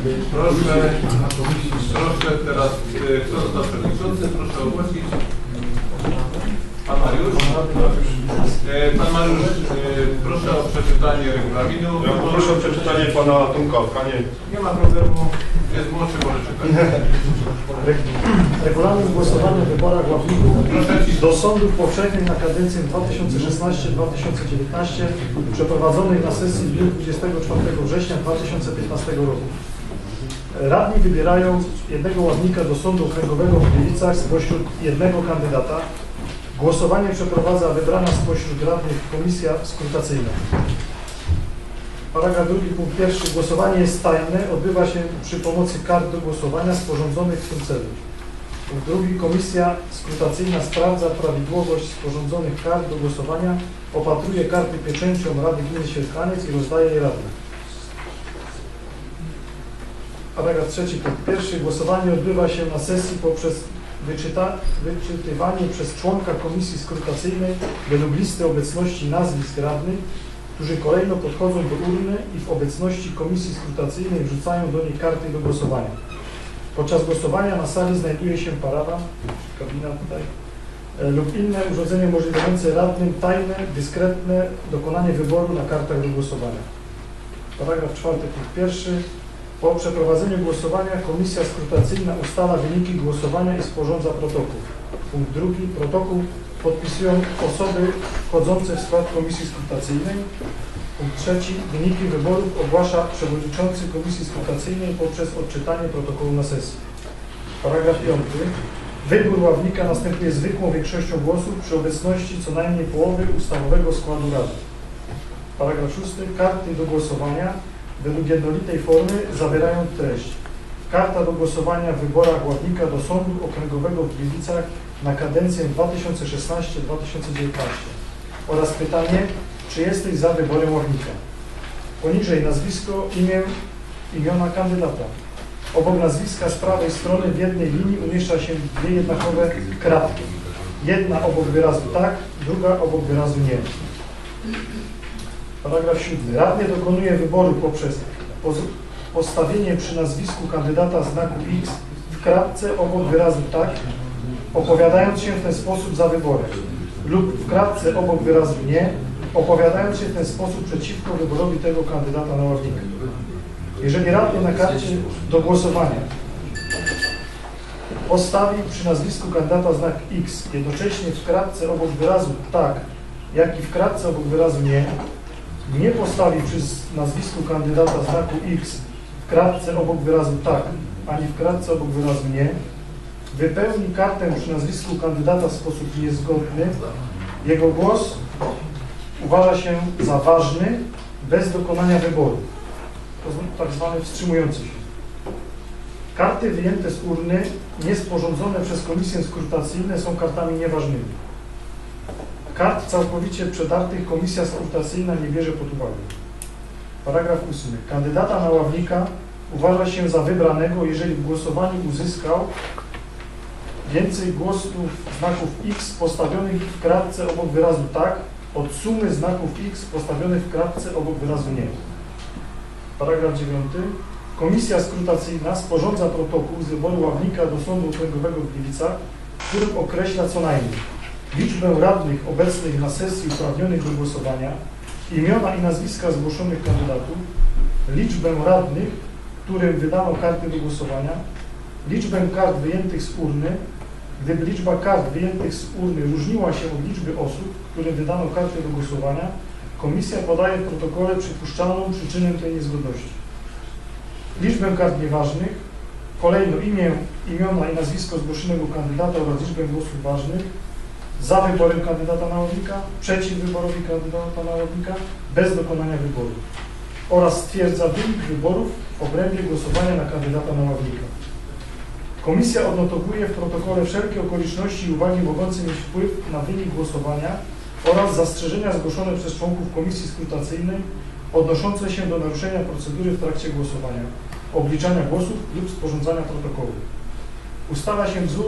Proszę, proszę teraz, e, kto został przewodniczący, proszę ogłosić. Pan Mariusz? E, Pan Mariusz, e, proszę o przeczytanie regulaminu. Ja poproszę o przeczytanie pana Tomka Kanie. Nie ma problemu, jest młodszy, może czytać. Regulamin głosowania w wyborach ławników Proszę do sądów powszechnych na kadencję 2016-2019 przeprowadzonej na sesji w dniu 24 września 2015 roku. Radni wybierają jednego ławnika do Sądu Okręgowego w Gliwicach spośród jednego kandydata. Głosowanie przeprowadza wybrana spośród radnych komisja skrutacyjna. Paragraf drugi, punkt pierwszy. Głosowanie jest tajne. Odbywa się przy pomocy kart do głosowania sporządzonych w tym celu. Punkt drugi. Komisja skrutacyjna sprawdza prawidłowość sporządzonych kart do głosowania, opatruje karty pieczęcią Rady Gminy Świerkaniec i rozdaje je radnym. Paragraf trzeci, punkt pierwszy. Głosowanie odbywa się na sesji poprzez wyczyta, wyczytywanie przez członka komisji skrutacyjnej według listy obecności nazwisk radnych, którzy kolejno podchodzą do urny i w obecności komisji skrutacyjnej wrzucają do niej karty do głosowania. Podczas głosowania na sali znajduje się parawan, kabina tutaj, e, lub inne urządzenie umożliwiające radnym tajne, dyskretne dokonanie wyboru na kartach do głosowania. Paragraf czwarty, punkt pierwszy. Po przeprowadzeniu głosowania komisja skrutacyjna ustala wyniki głosowania i sporządza protokół. Punkt drugi. Protokół podpisują osoby wchodzące w skład komisji skrutacyjnej. Punkt trzeci. Wyniki wyborów ogłasza przewodniczący komisji skrutacyjnej poprzez odczytanie protokołu na sesji. Paragraf piąty. Wybór ławnika następuje zwykłą większością głosów przy obecności co najmniej połowy ustawowego składu rady. Paragraf szósty. Karty do głosowania według jednolitej formy zawierają treść. Karta do głosowania w wyborach ławnika do Sądu Okręgowego w Gliwicach na kadencję 2016-2019 oraz pytanie, czy jesteś za wyborem ławnika. Poniżej nazwisko, imię, imiona kandydata. Obok nazwiska z prawej strony w jednej linii umieszcza się dwie jednakowe kratki. Jedna obok wyrazu tak, druga obok wyrazu nie. Paragraf 7. Radny dokonuje wyboru poprzez postawienie przy nazwisku kandydata znaku X w kratce obok wyrazu tak, opowiadając się w ten sposób za wyborem, lub w kratce obok wyrazu nie, opowiadając się w ten sposób przeciwko wyborowi tego kandydata na ławnika. Jeżeli radny na karcie do głosowania postawi przy nazwisku kandydata znak X, jednocześnie w kratce obok wyrazu tak, jak i w kratce obok wyrazu nie, nie postawi przy nazwisku kandydata znaku X w kratce obok wyrazu tak, ani w kratce obok wyrazu nie, wypełni kartę przy nazwisku kandydata w sposób niezgodny, jego głos uważa się za ważny bez dokonania wyboru. To tak zwany wstrzymujący się. Karty wyjęte z urny, niesporządzone przez komisję skrutacyjne są kartami nieważnymi. Kart całkowicie przedartych komisja skrutacyjna nie bierze pod uwagę. Paragraf 8. Kandydata na ławnika uważa się za wybranego, jeżeli w głosowaniu uzyskał więcej głosów znaków X postawionych w kratce obok wyrazu tak od sumy znaków X postawionych w kratce obok wyrazu nie. Paragraf 9. Komisja skrutacyjna sporządza protokół z wyboru ławnika do Sądu Okręgowego w Gliwicach, w którym określa co najmniej liczbę radnych obecnych na sesji uprawnionych do głosowania, imiona i nazwiska zgłoszonych kandydatów, liczbę radnych, którym wydano karty do głosowania, liczbę kart wyjętych z urny, gdyby liczba kart wyjętych z urny różniła się od liczby osób, którym wydano karty do głosowania, komisja podaje w protokole przypuszczalną przyczynę tej niezgodności. Liczbę kart nieważnych, kolejno imię, imiona i nazwisko zgłoszonego kandydata oraz liczbę głosów ważnych, za wyborem kandydata na ławnika, przeciw wyborowi kandydata na ławnika, bez dokonania wyboru oraz stwierdza wynik wyborów w obrębie głosowania na kandydata na ławnika. Komisja odnotowuje w protokole wszelkie okoliczności i uwagi mogące mieć wpływ na wynik głosowania oraz zastrzeżenia zgłoszone przez członków komisji skrutacyjnej odnoszące się do naruszenia procedury w trakcie głosowania, obliczania głosów lub sporządzania protokołu. Ustala się wzór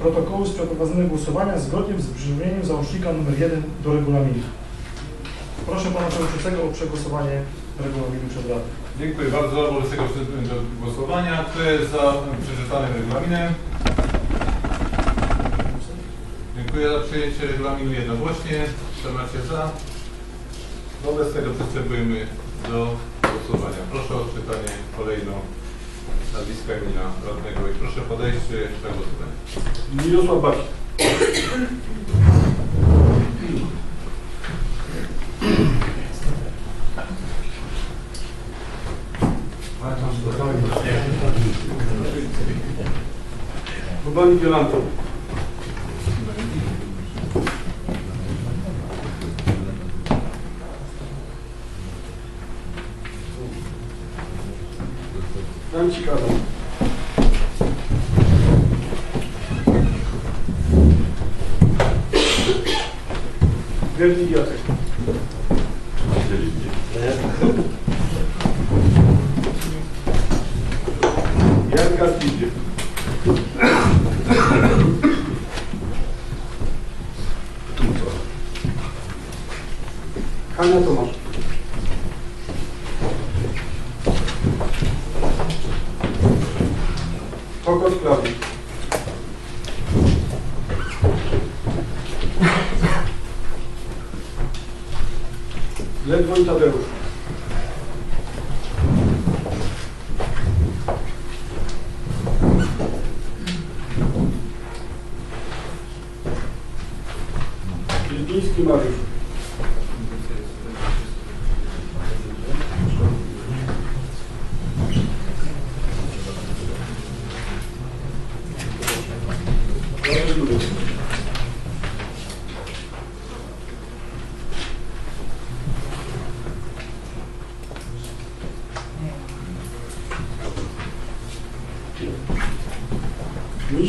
protokołu z przeprowadzonego głosowania zgodnie z brzmieniem załącznika nr 1 do regulaminu. Proszę Pana Przewodniczącego o przegłosowanie regulaminu przed Radą. Dziękuję bardzo. Wobec tego przystępujemy do głosowania. Kto jest za przeczytanym regulaminem? Dziękuję za przyjęcie regulaminu jednogłośnie. 14 za. Wobec tego przystępujemy do głosowania. Proszę o odczytanie kolejno nazwiska imienia radnego i proszę podejść do głosowania. Mirosław Basi. Bobani Ben çıkardım. Verdiği yazık. Verdiği yazık. Kokos Klawi. Ledwoń Tadeusz.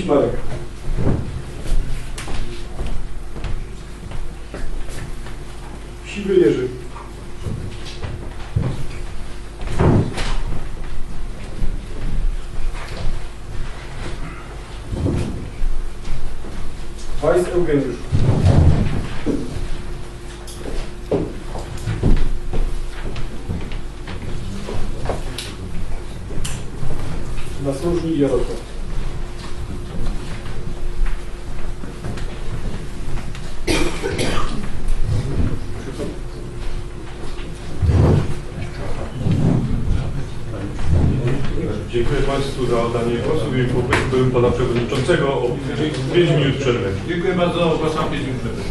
человека. В щебе лежит. Вайс Евгеньевич. Заслуженный Ерофов. Dziękuję Państwu za oddanie głosu i poprosiłbym Pana Przewodniczącego o 5 minut przerwy. Dziękuję bardzo. Ogłaszam 5 minut przerwy.